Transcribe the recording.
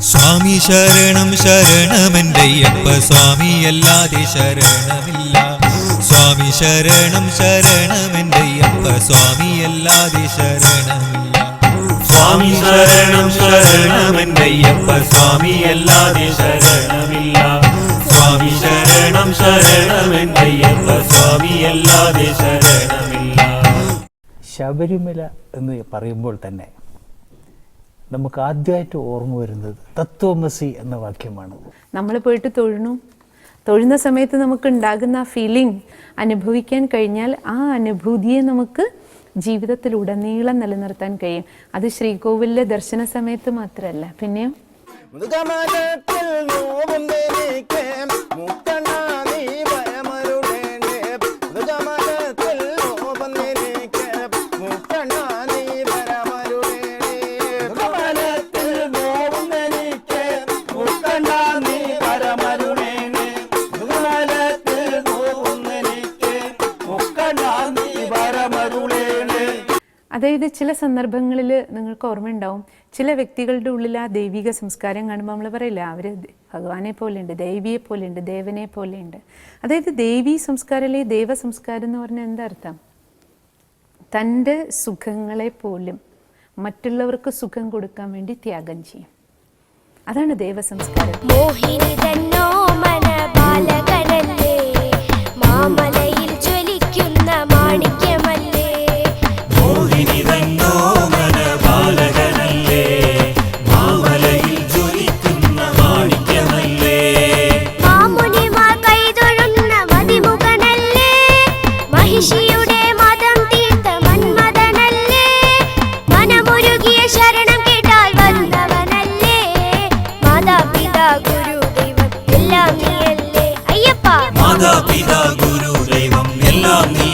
സ്വാമി ശരണം ശരണമെന്റെയ്യപ്പ സ്വാമി അല്ലാതെ ശരണമില്ല. സ്വാമി ശരണം ശരണമെന്റെയ്യപ്പ സ്വാമി അല്ലാതെ ശരണമില്ല. സ്വാമി ശരണം ശരണമെന്റെയ്യപ്പ സ്വാമി അല്ലാതെ ശരണമില്ല. സ്വാമി ശരണം ശരണമെന്റെയ്യപ്പ സ്വാമി അല്ലാതെ ശരണമില്ല. ശബരിമല എന്ന് പറയുമ്പോൾ തന്നെ നമുക്ക് ആദ്യമായിട്ട് ഓർമ്മ വരുന്നത് തത്വമസി എന്ന വാക്യമാണ്. നമ്മൾ പോയിട്ട് തൊഴുന്നു തൊഴുന്ന സമയത്ത് നമുക്ക് ഉണ്ടാകുന്ന ആ ഫീലിംഗ് അനുഭവിക്കാൻ കഴിഞ്ഞാൽ ആ അനുഭൂതിയെ നമുക്ക് ജീവിതത്തിലുടനീളം നിലനിർത്താൻ കഴിയും. അത് ശ്രീകോവിലിലെ ദർശന സമയത്ത് മാത്രമല്ല പിന്നെയോ അതായത് ചില സന്ദർഭങ്ങളിൽ നിങ്ങൾക്ക് ഓർമ്മയുണ്ടാവും ചില വ്യക്തികളുടെ ഉള്ളിൽ ആ ദൈവിക സംസ്കാരം കാണുമ്പോൾ നമ്മൾ പറയില്ല അവർ ഭഗവാനെ പോലെയുണ്ട് ദേവിയെ പോലെയുണ്ട് ദേവനെ പോലെയുണ്ട്. അതായത് ദേവി സംസ്കാരം അല്ലെങ്കിൽ ദേവ സംസ്കാരം എന്ന് പറഞ്ഞാൽ എന്താ അർത്ഥം? തന്റെ സുഖങ്ങളെ പോലും മറ്റുള്ളവർക്ക് സുഖം കൊടുക്കാൻ വേണ്ടി ത്യാഗം ചെയ്യും. അതാണ് ദേവസംസ്കാരം മോഹിനി എല്ലാം നീയല്ലേ? അയ്യപ്പ. മാതാപിതാ ഗുരു ദൈവം എല്ലാം നീ